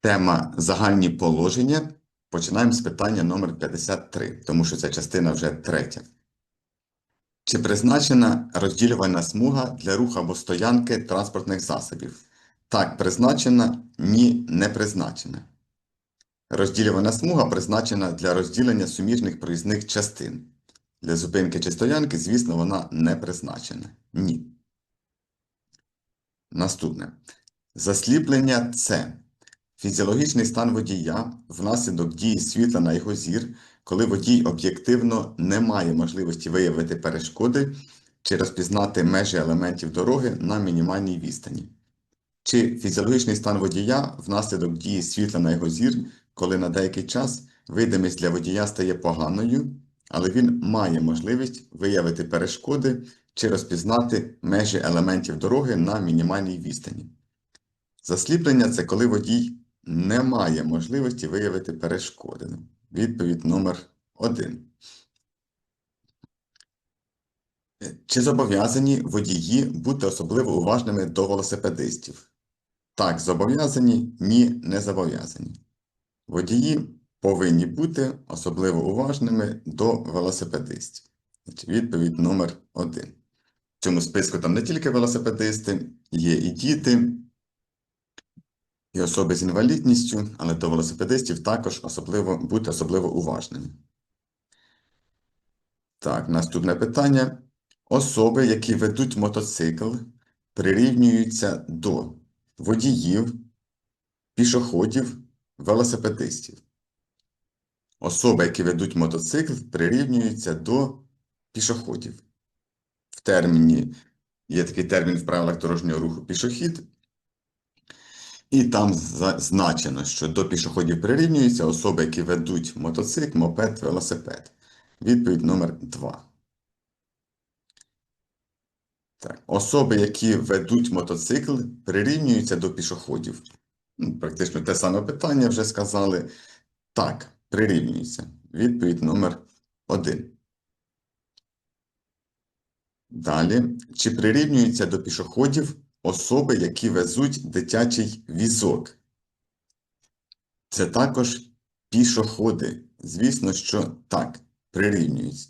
Тема загальні положення. Починаємо з питання номер 53, тому що ця частина вже третя. Чи призначена розділювальна смуга для руху або стоянки транспортних засобів? Так, призначена, ні, не призначена. Розділювальна смуга призначена для розділення суміжних проїзних частин. Для зупинки чи стоянки, звісно, вона не призначена. Ні. Наступне. Засліплення це фізіологічний стан водія внаслідок дії світла на його зір, коли водій об'єктивно не має можливості виявити перешкоди чи розпізнати межі елементів дороги на мінімальній відстані. Чи фізіологічний стан водія внаслідок дії світла на його зір, коли на деякий час видимість для водія стає поганою, але він має можливість виявити перешкоди чи розпізнати межі елементів дороги на мінімальній відстані. Засліплення це коли водій не має можливості виявити перешкоди. Відповідь номер 1. Чи зобов'язані водії бути особливо уважними до велосипедистів? Так, зобов'язані, ні, не зобов'язані. Водії повинні бути особливо уважними до велосипедистів. Відповідь номер 1. В цьому списку там не тільки велосипедисти, є і діти, і особи з інвалідністю, але до велосипедистів також особливо бути особливо уважними. Так, наступне питання. Особи, які ведуть мотоцикл, прирівнюються до водіїв, пішоходів, велосипедистів. Особи, які ведуть мотоцикл, прирівнюються до пішоходів. В терміні є такий термін в правилах дорожнього руху пішохід. І там зазначено, що до пішоходів прирівнюються особи, які ведуть мотоцикл, мопед, велосипед. Відповідь номер 2. Так. Особи, які ведуть мотоцикл, прирівнюються до пішоходів. Ну, Практично те саме питання вже сказали. Так, прирівнюються. Відповідь номер 1. Далі. Чи прирівнюються до пішоходів особи, які везуть дитячий візок? Це також пішоходи. Звісно, що так, прирівнюються.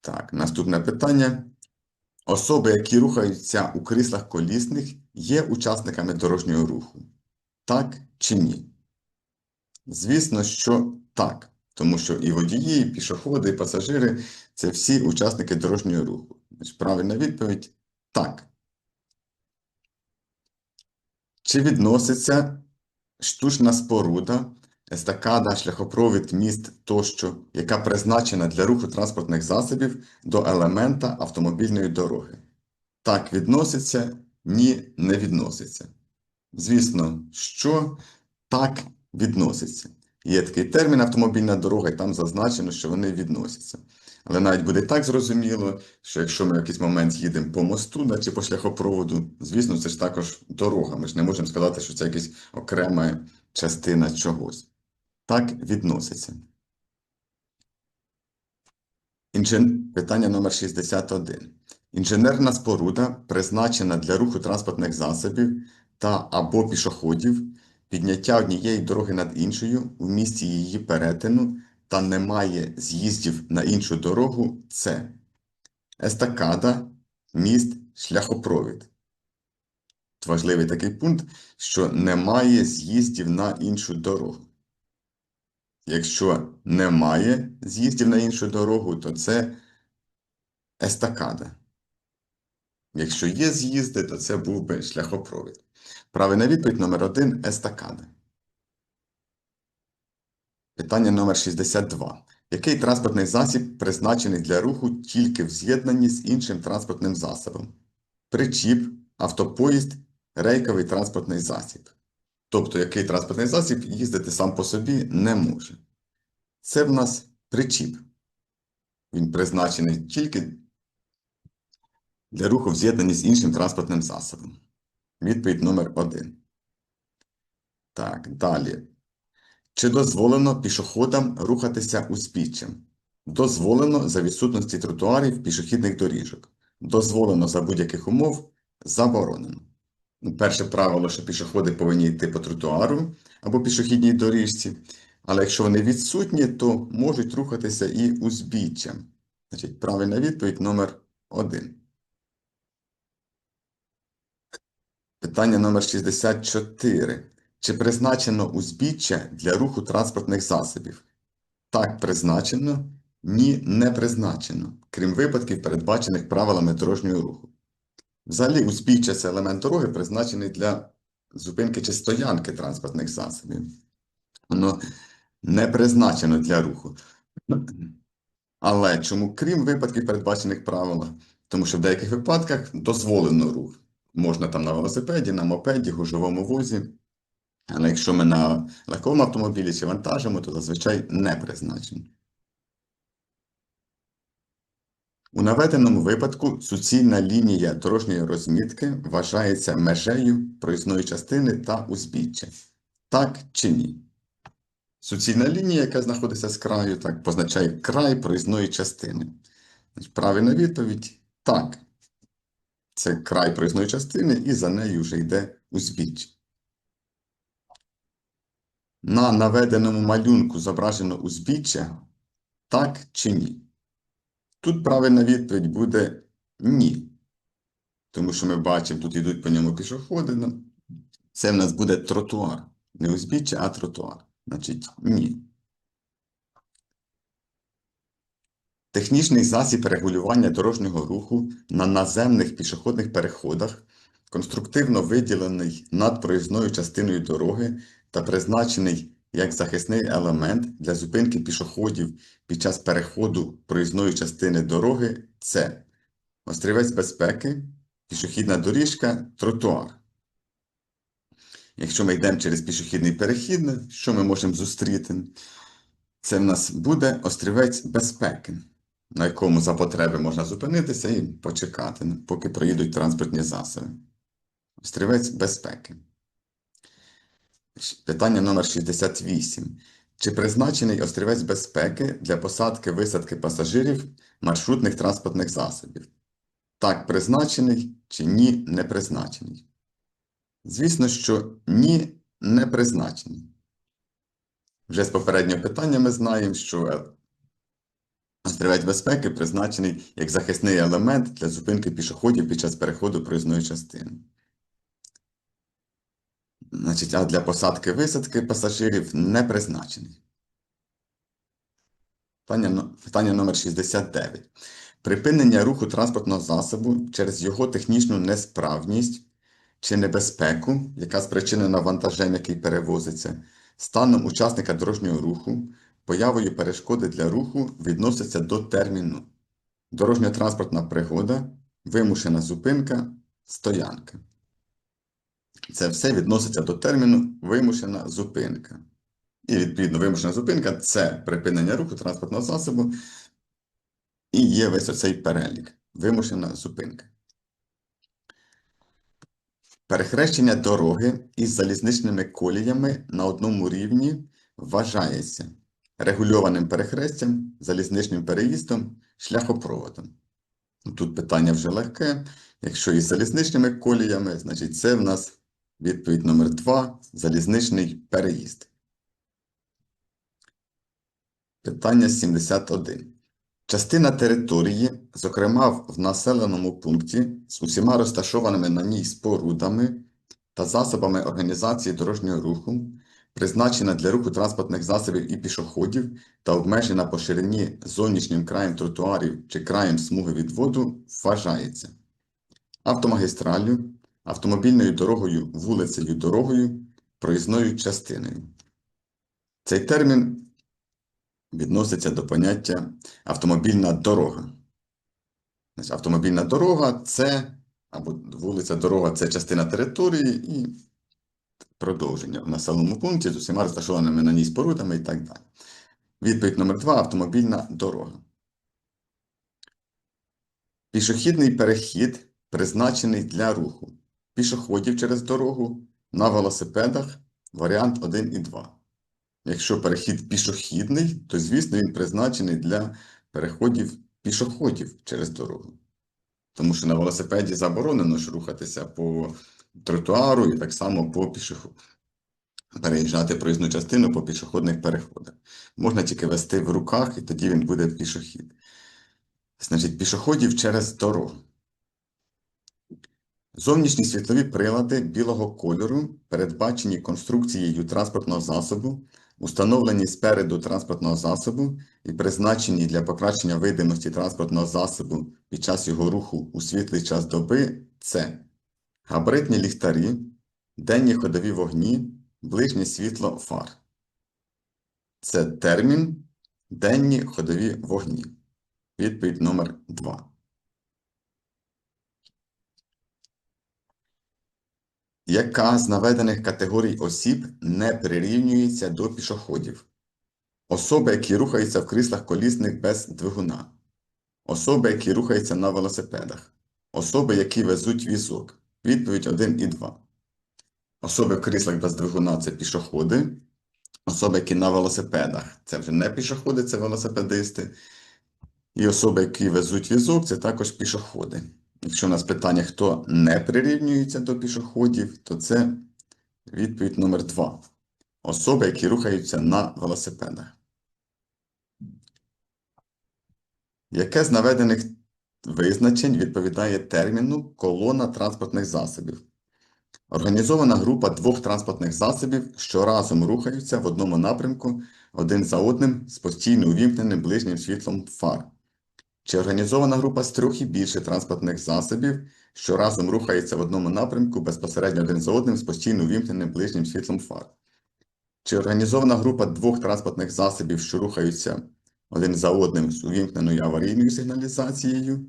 Так, наступне питання. Особи, які рухаються у кріслах колісних, є учасниками дорожнього руху? Так чи ні? Звісно, що так. Тому що і водії, і пішоходи, і пасажири це всі учасники дорожнього руху. Правильна відповідь так. Чи відноситься штучна споруда, естакада, шляхопровід, міст тощо, яка призначена для руху транспортних засобів до елемента автомобільної дороги? Так, відноситься, ні, не відноситься. Звісно, що так відноситься. Є такий термін автомобільна дорога, і там зазначено, що вони відносяться. Але навіть буде так зрозуміло, що якщо ми в якийсь момент їдемо по мосту да, чи по шляхопроводу, звісно, це ж також дорога. Ми ж не можемо сказати, що це якась окрема частина чогось. Так відноситься. Інжен... Питання номер 61. Інженерна споруда призначена для руху транспортних засобів та або пішоходів, підняття однієї дороги над іншою в місці її перетину та немає з'їздів на іншу дорогу це естакада, міст, шляхопровід. Важливий такий пункт, що немає з'їздів на іншу дорогу. Якщо немає з'їздів на іншу дорогу, то це естакада. Якщо є з'їзди, то це був би шляхопровід. Правильна відповідь номер один естакада. Питання номер 62. Який транспортний засіб призначений для руху тільки в з'єднанні з іншим транспортним засобом? Причіп, автопоїзд, рейковий транспортний засіб. Тобто, який транспортний засіб їздити сам по собі не може. Це в нас причіп. Він призначений тільки для руху в з'єднанні з іншим транспортним засобом. Відповідь номер 1. Так, далі. Чи дозволено пішоходам рухатися узбіччям? Дозволено за відсутності тротуарів пішохідних доріжок. Дозволено за будь-яких умов, заборонено. Ну, Перше правило, що пішоходи повинні йти по тротуару або пішохідній доріжці, але якщо вони відсутні, то можуть рухатися і узбіччям. Значить, правильна відповідь номер один. Питання номер 64. Чи призначено узбіччя для руху транспортних засобів? Так, призначено. Ні, не призначено, крім випадків, передбачених правилами дорожнього руху. Взагалі, узбіччя – це елемент дороги, призначений для зупинки чи стоянки транспортних засобів. Воно не призначено для руху. Але чому крім випадків, передбачених правилами? Тому що в деяких випадках дозволено рух. Можна там на велосипеді, на мопеді, гужовому вузі. Але якщо ми на легковому автомобілі чи вантажимо, то зазвичай не призначено. У наведеному випадку суцільна лінія дорожньої розмітки вважається межею проїзної частини та узбіччя. Так чи ні? Суцільна лінія, яка знаходиться з краю, так, позначає край проїзної частини. Правильна відповідь так. Це край проїзної частини, і за нею вже йде узбіччя. На наведеному малюнку зображено узбіччя, так чи ні? Тут правильна відповідь буде ні. Тому що ми бачимо, тут йдуть по ньому пішоходи. ну, Це в нас буде тротуар. Не узбіччя, а тротуар. Значить, ні. Технічний засіб регулювання дорожнього руху на наземних пішохідних переходах, конструктивно виділений над проїзною частиною дороги та призначений як захисний елемент для зупинки пішоходів під час переходу проїзної частини дороги це острівець безпеки, пішохідна доріжка, тротуар. Якщо ми йдемо через пішохідний перехід, що ми можемо зустріти? Це в нас буде острівець безпеки, на якому за потреби можна зупинитися і почекати, поки проїдуть транспортні засоби. Острівець безпеки. Питання номер 68. Чи призначений острівець безпеки для посадки висадки пасажирів маршрутних транспортних засобів? Так, призначений чи ні, не призначений? Звісно, що ні, не призначений. Вже з попереднього питання ми знаємо, що острівець безпеки призначений як захисний елемент для зупинки пішоходів під час переходу проїзної частини. Значить, а для посадки висадки пасажирів не призначений. Питання, но- питання номер 69. Припинення руху транспортного засобу через його технічну несправність чи небезпеку, яка спричинена вантажем, який перевозиться, станом учасника дорожнього руху, появою перешкоди для руху відноситься до терміну дорожньо-транспортна пригода, вимушена зупинка, стоянка. Це все відноситься до терміну вимушена зупинка. І, відповідно, вимушена зупинка це припинення руху транспортного засобу. І є весь оцей перелік. Вимушена зупинка. Перехрещення дороги із залізничними коліями на одному рівні вважається регульованим перехрестям, залізничним переїздом, шляхопроводом. Тут питання вже легке. Якщо із залізничними коліями, значить це в нас відповідь номер 2 залізничний переїзд. Питання 71. Частина території, зокрема в населеному пункті, з усіма розташованими на ній спорудами та засобами організації дорожнього руху, призначена для руху транспортних засобів і пішоходів та обмежена по ширині зовнішнім краєм тротуарів чи краєм смуги відводу, вважається автомагістраллю, автомобільною дорогою, вулицею, дорогою, проїзною частиною. Цей термін відноситься до поняття автомобільна дорога. Значить, автомобільна дорога це, або вулиця дорога це частина території і продовження в населеному пункті з усіма розташованими на ній спорудами і так далі. Відповідь номер 2 автомобільна дорога. Пішохідний перехід призначений для руху пішоходів через дорогу на велосипедах варіант 1 і 2. Якщо перехід пішохідний, то, звісно, він призначений для переходів пішоходів через дорогу. Тому що на велосипеді заборонено ж рухатися по тротуару і так само по пішоходу. Переїжджати проїзну частину по пішохідних переходах. Можна тільки вести в руках, і тоді він буде пішохід. Значить, пішоходів через дорогу. Зовнішні світлові прилади білого кольору передбачені конструкцією транспортного засобу, установлені спереду транспортного засобу і призначені для покращення видимості транспортного засобу під час його руху у світлий час доби це габаритні ліхтарі, денні ходові вогні, ближнє світло фар. Це термін денні ходові вогні. Відповідь номер 2. Яка з наведених категорій осіб не прирівнюється до пішоходів? Особи, які рухаються в кріслах колісних без двигуна. Особи, які рухаються на велосипедах. Особи, які везуть візок. Відповідь 1 і 2. Особи в кріслах без двигуна це пішоходи. Особи, які на велосипедах, це вже не пішоходи, це велосипедисти. І особи, які везуть візок, це також пішоходи. Якщо у нас питання, хто не прирівнюється до пішоходів, то це відповідь номер 2. Особи, які рухаються на велосипедах. Яке з наведених визначень відповідає терміну колона транспортних засобів? Організована група двох транспортних засобів, що разом рухаються в одному напрямку один за одним з постійно увімкненим ближнім світлом фар. Чи організована група з трьох і більше транспортних засобів, що разом рухаються в одному напрямку безпосередньо один за одним з постійно увімкненим ближнім світлом фар? Чи організована група двох транспортних засобів, що рухаються один за одним з увімкненою аварійною сигналізацією?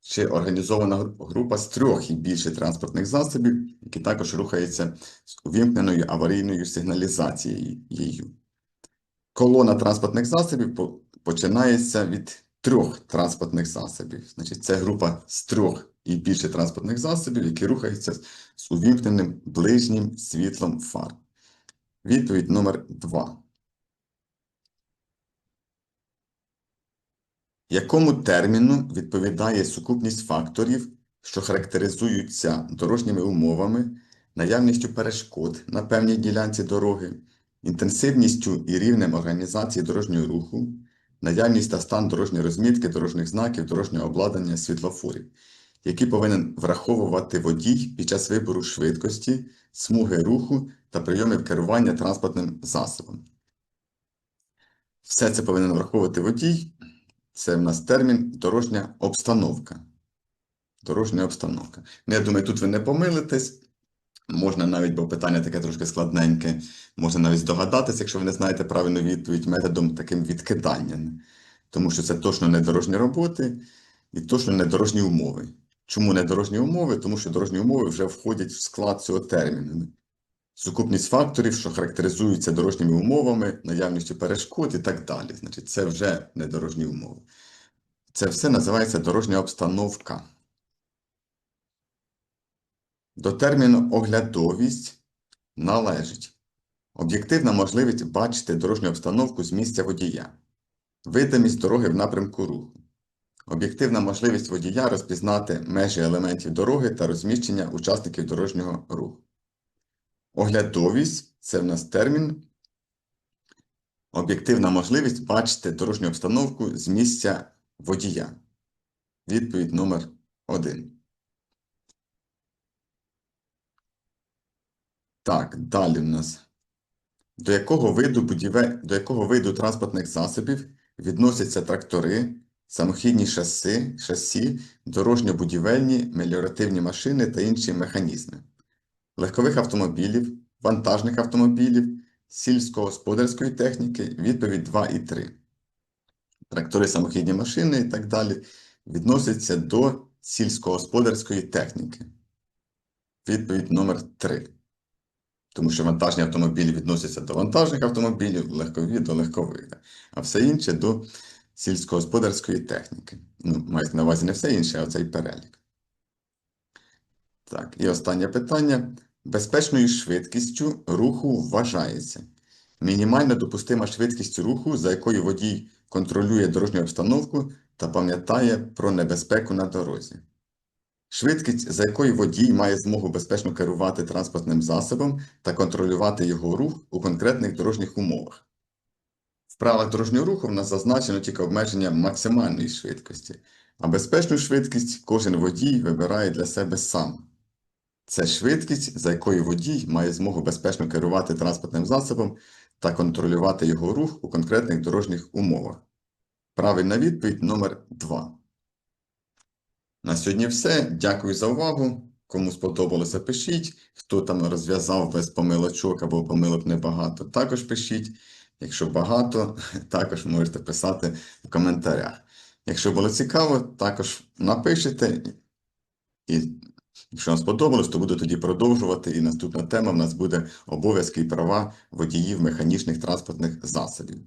Чи організована група з трьох і більше транспортних засобів, які також рухаються з увімкненою аварійною сигналізацією? Колона транспортних засобів починається від трьох транспортних засобів. Значить, це група з трьох і більше транспортних засобів, які рухаються з- увімкненим ближнім світлом фар. Відповідь номер 2. Якому терміну відповідає сукупність факторів, що характеризуються дорожніми умовами, наявністю перешкод на певній ділянці дороги, інтенсивністю і рівнем організації дорожнього руху, наявність та стан дорожньої розмітки, дорожніх знаків, дорожнього обладнання, світлофорів, які повинен враховувати водій під час вибору швидкості, смуги руху та прийомів керування транспортним засобом. Все це повинен враховувати водій. Це в нас термін дорожня обстановка. Дорожня обстановка. Ну, я думаю, тут ви не помилитесь. Можна навіть, бо питання таке трошки складненьке, можна навіть здогадатися, якщо ви не знаєте правильну відповідь, методом таким відкидання. Тому що це точно не дорожні роботи і точно не дорожні умови. Чому не дорожні умови? Тому що дорожні умови вже входять в склад цього терміну. Сукупність факторів, що характеризуються дорожніми умовами, наявністю перешкод і так далі. Значить, це вже не дорожні умови. Це все називається дорожня обстановка. До терміну оглядовість належить об'єктивна можливість бачити дорожню обстановку з місця водія, видимість дороги в напрямку руху, об'єктивна можливість водія розпізнати межі елементів дороги та розміщення учасників дорожнього руху. Оглядовість це в нас термін. Об'єктивна можливість бачити дорожню обстановку з місця водія. Відповідь номер 1. Так, далі в нас. До якого виду будівель... до якого виду транспортних засобів відносяться трактори, самохідні шаси, шасі, дорожньо-будівельні, меліоративні машини та інші механізми? легкових автомобілів, вантажних автомобілів, сільськогосподарської техніки, відповідь 2 і 3. Трактори, самохідні машини і так далі відносяться до сільськогосподарської техніки. Відповідь номер 3. Тому що вантажні автомобілі відносяться до вантажних автомобілів, легкові до легкових, а все інше до сільськогосподарської техніки. Ну, мається на увазі не все інше, а цей перелік. Так, і останнє питання. Безпечною швидкістю руху вважається мінімальна допустима швидкість руху, за якою водій контролює дорожню обстановку та пам'ятає про небезпеку на дорозі. Швидкість, за якою водій має змогу безпечно керувати транспортним засобом та контролювати його рух у конкретних дорожніх умовах. В правилах дорожнього руху в нас зазначено тільки обмеження максимальної швидкості, а безпечну швидкість кожен водій вибирає для себе сам. Це швидкість, за якою водій має змогу безпечно керувати транспортним засобом та контролювати його рух у конкретних дорожніх умовах. Правильна відповідь номер 2. На сьогодні все. Дякую за увагу. Кому сподобалося, пишіть. Хто там розв'язав без помилочок або помилок небагато, також пишіть. Якщо багато, також можете писати в коментарях. Якщо було цікаво, також напишете. І якщо вам сподобалось, то буду тоді продовжувати. І наступна тема в нас буде обов'язки і права водіїв механічних транспортних засобів.